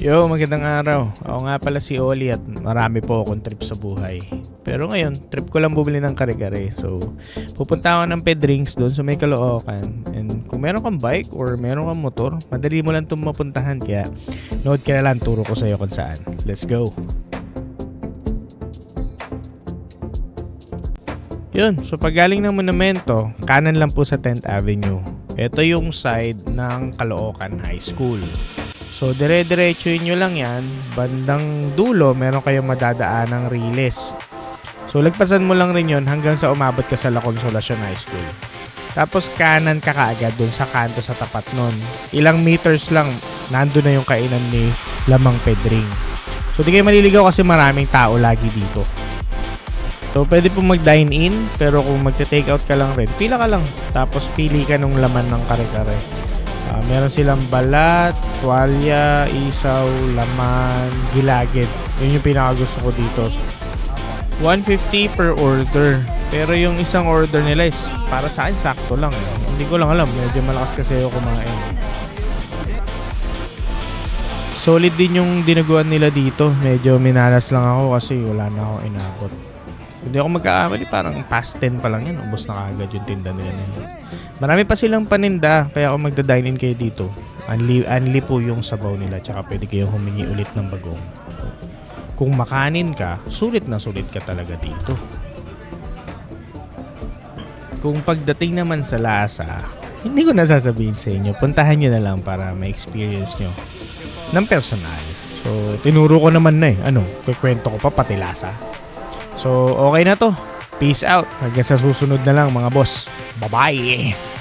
Yo, magandang araw. Ako nga pala si Oli at marami po akong trip sa buhay. Pero ngayon, trip ko lang bumili ng kare-kare. So, pupunta ako ng Pedrings doon sa may Caloocan. And kung meron kang bike or meron kang motor, madali mo lang itong mapuntahan. Kaya, nood ka na lang, turo ko sa'yo kung saan. Let's go! Yun, so pag galing ng monumento, kanan lang po sa 10th Avenue. Ito yung side ng Caloocan High School. So, dire-diretsuin nyo lang yan. Bandang dulo, meron kayong madadaan ng Riles. So, lagpasan mo lang rin yon hanggang sa umabot ka sa La Consolacion High School. Tapos, kanan ka kaagad dun sa kanto sa tapat nun. Ilang meters lang, nando na yung kainan ni Lamang Pedring. So, di kayo maliligaw kasi maraming tao lagi dito. So, pwede po mag-dine in, pero kung magte-take out ka lang rin, pila ka lang. Tapos, pili ka nung laman ng kare-kare. Ah, meron silang balat, tuwalya, isaw, laman, gilagid. Yun yung pinakagusto ko dito. 150 per order. Pero yung isang order nila is para sa akin sakto lang. Hindi ko lang alam. Medyo malakas kasi ako kumain. Solid din yung dinuguan nila dito. Medyo minalas lang ako kasi wala na ako inabot. Hindi ako magkakamali, parang past 10 pa lang yan. Ubus na kagad yung tinda nila na yun. Marami pa silang paninda, kaya kung magda-dine in kayo dito, anli, anli po yung sabaw nila, tsaka pwede kayong humingi ulit ng bagong. Kung makanin ka, sulit na sulit ka talaga dito. Kung pagdating naman sa lasa, hindi ko nasasabihin sa inyo. Puntahan nyo na lang para ma-experience nyo ng personal. So, tinuro ko naman na eh. Ano, kukwento ko pa pati lasa. So, okay na to. Peace out. Hanggang sa susunod na lang mga boss. Bye-bye!